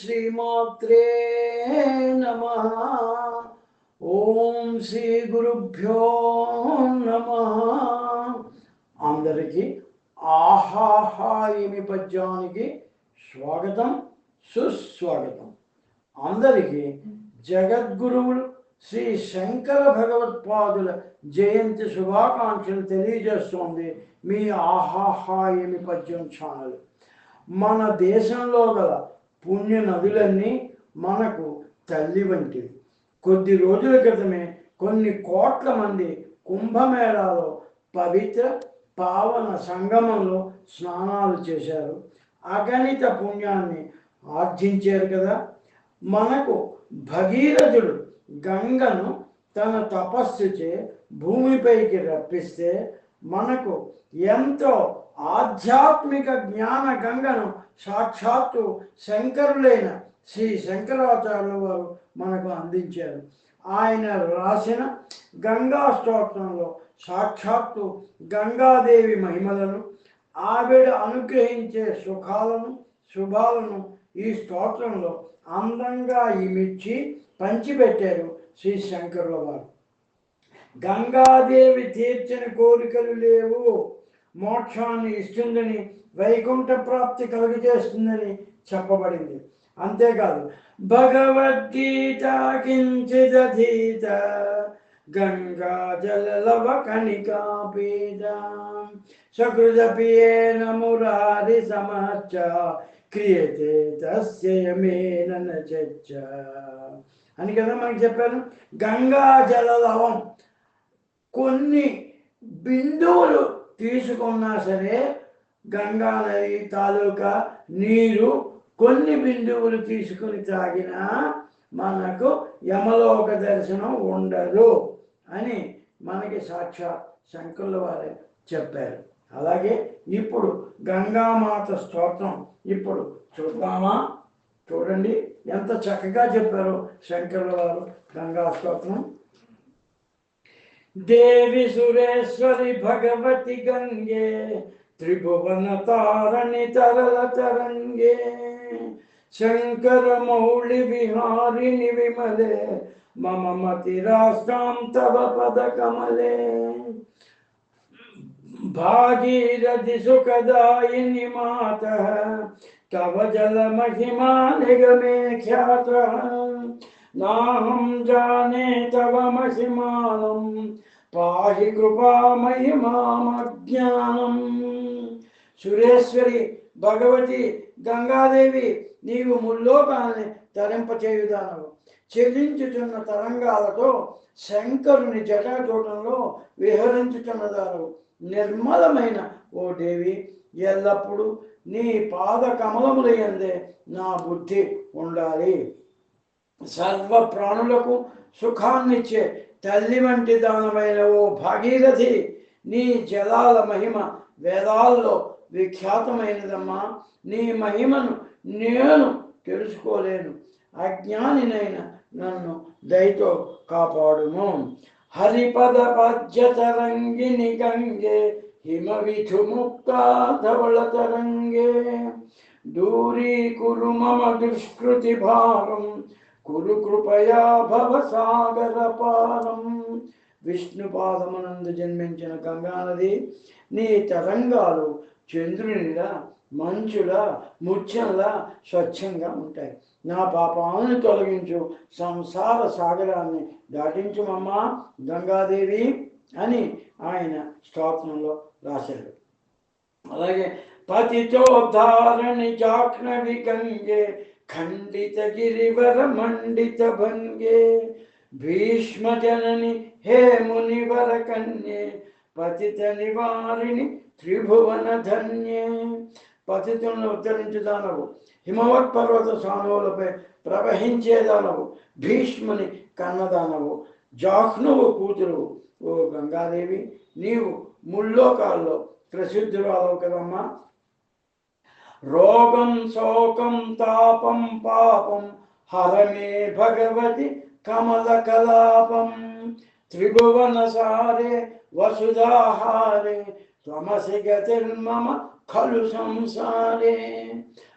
శ్రీమాత్రే నమ. ఓం శ్రీ గురుభ్యో నమ. అందరికీ ఆహాహాయిమి పద్యానికి స్వాగతం సుస్వాగతం. అందరికీ జగద్గురువులు శ్రీ శంకర భగవత్పాదుల జయంతి శుభాకాంక్షలు తెలియజేస్తోంది మీ ఆహాహాయిమి పద్యం ఛానల్. మన దేశంలో గల పుణ్య నదులన్నీ మనకు తల్లి వంటివి. కొద్ది రోజుల క్రితమే కొన్ని కోట్ల మంది కుంభమేళాలో పవిత్ర పావన సంగమంలో స్నానాలు చేశారు. అగణిత పుణ్యాన్ని ఆర్జించారు కదా. మనకు భగీరథుడు గంగను తన తపస్సుచే భూమిపైకి రప్పిస్తే మనకు ఎంతో ఆధ్యాత్మిక జ్ఞాన గంగను సాక్షాత్తు శంకరులైన శ్రీ శంకరాచార్యుల వారు మనకు అందించారు. ఆయన రాసిన గంగా స్తోత్రంలో సాక్షాత్తు గంగాదేవి మహిమలను ఆవిడ అనుగ్రహించే సుఖాలను శుభాలను ఈ స్తోత్రంలో అందంగా ఇమిచ్చి పంచిపెట్టారు శ్రీ శంకరుల వారు. గంగాదేవి తీర్చిన కోరికలు లేవు. మోక్షాన్ని ఇస్తుందని వైకుంఠ ప్రాప్తి కలుగజేస్తుందని చెప్పబడింది. అంతేకాదు భగవద్గీత కించిదీత గంగా జలలవ కణికాపీత సకృదపియేన మురారి సమచ్చ క్రియతే తస్యమేన చర్చ. అని కదా మనకి చెప్పాను? గంగా జలలవం కొన్ని బిందువులు తీసుకున్నా సరే గంగా నది తాలూకా నీరు కొన్ని బిందువులు తీసుకుని తాగినా మనకు యమలోక దర్శనం ఉండదు అని మనకి సాక్షాత్ శంకర్ల వారే చెప్పారు. అలాగే ఇప్పుడు గంగామాత స్తోత్రం ఇప్పుడు చూద్దామా? చూడండి. ఎంత చక్కగా చెప్పారు శంకర్ల వారు గంగా స్తోత్రం. देवी सुरेश्वरी भगवती गंगे, त्रिभुवन तारणी तरल तरंगे, शंकर मौलि विहारी विमले, मम मति राष्ट्रम तव पद कमले। भागीरथि सुखदायिनी मातः, तव जल महिमा निगमे ख्यातः। నాహం జానే తవ మహిమానం. పాహి కృపామయి మామజ్ఞానం సురేశ్వరి భగవతి గంగాదేవి నీవు ముల్లోకాన్ని తరింపచేయుదానవు. చెల్లించుచున్న తరంగాలతో శంకరుని జటాచూటంలో విహరించుచున్నదానవు. నిర్మలమైన ఓ దేవి ఎల్లప్పుడూ నీ పాద కమలములయందే నా బుద్ధి ఉండాలి. సర్వ ప్రాణులకు సుఖాన్నిచ్చే తల్లి వంటి దానమైన ఓ భాగీరథి నీ జలాల మహిమ వేదాల్లో విఖ్యాతమైనదమ్మా. నీ మహిమను నేను తెలుసుకోలేను. అజ్ఞానినైన నన్ను దయతో కాపాడుము. హరిపద పద్యతరంగిని గంగే హిమ విధు దుష్కృతి భారం కురు కృపయా భవ సాగర విష్ణు పాదమునందు జన్మించిన గంగానది నీ తరంగాలు చంద్రునిలా మంచులా ముత్యంలా స్వచ్ఛంగా ఉంటాయి. నా పాపాలను తొలగించు సంసార సాగరాన్ని దాటించుమమ్మా గంగాదేవి అని ఆయన స్తోత్రంలో రాశారు అలాగే పతితోద్ధారణి జాక్నవి గంగే ఖండిత గిరివర మండిత భంగే భీష్మ జనని హే మునివర కన్యే పతిత నివారిణి త్రిభువన ధన్యే పతితులను ఉద్ధరించుదానవు హిమవత్ పర్వత సానువులపై ప్రవహించేదానవు భీష్ముని కన్నదానవు జాహ్నువు కూతురు ఓ గంగాదేవి నీవు ముల్లోకాల్లో ప్రసిద్ధురాలవు కదమ్మా. రోగం శోకం తాపం పాపం హరమే భగవతి కమల కలాపం. త్రిభువన సారే వసుధాహారే త్వమసి గతిర్మమ ఖలు సంసారే.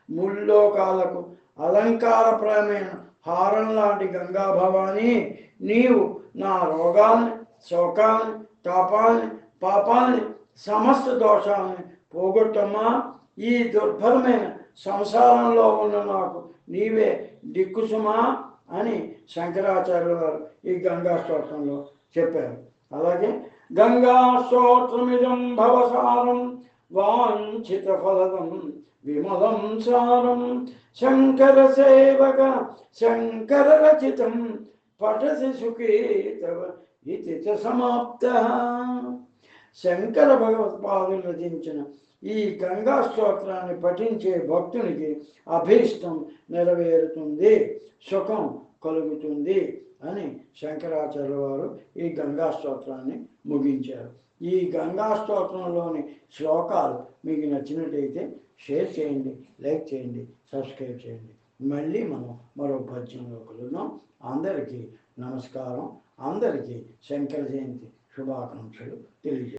ముల్లోకాలకు అలంకారప్రమైన హారం లాంటి గంగా భవాని నీవు నా రోగాల్ని శోకాన్ని తాపాన్ని పాపాన్ని సమస్త దోషాలని పోగొట్టమ్మా. ఈ దుర్భరమైన సంసారంలో ఉన్న నాకు నీవే దిక్కుసుమా అని శంకరాచార్యుల వారు ఈ గంగా స్తోత్రంలో చెప్పారు. అలాగే గంగా స్తోత్రమిదం భవసారం వాంఛిత ఫలదం విమలం సారం శంకర సేవక శంకర రచితం పఠసి సుఖేతవ ఇది సమాప్త. శంకర భగవత్పాదులు రచించిన ఈ గంగా స్తోత్రాన్ని పఠించే భక్తునికి అభీష్టం నెరవేరుతుంది సుఖం కలుగుతుంది అని శంకరాచార్య వారు ఈ గంగా స్తోత్రాన్ని ముగించారు. ఈ గంగా స్తోత్రంలోని శ్లోకాలు మీకు నచ్చినట్టయితే షేర్ చేయండి లైక్ చేయండి సబ్స్క్రైబ్ చేయండి. మళ్ళీ మనం మరో పద్యంలో కలుద్దాం. అందరికీ నమస్కారం. అందరికీ శంకర జయంతి శుభాకాంక్షలు తెలియజేస్తాం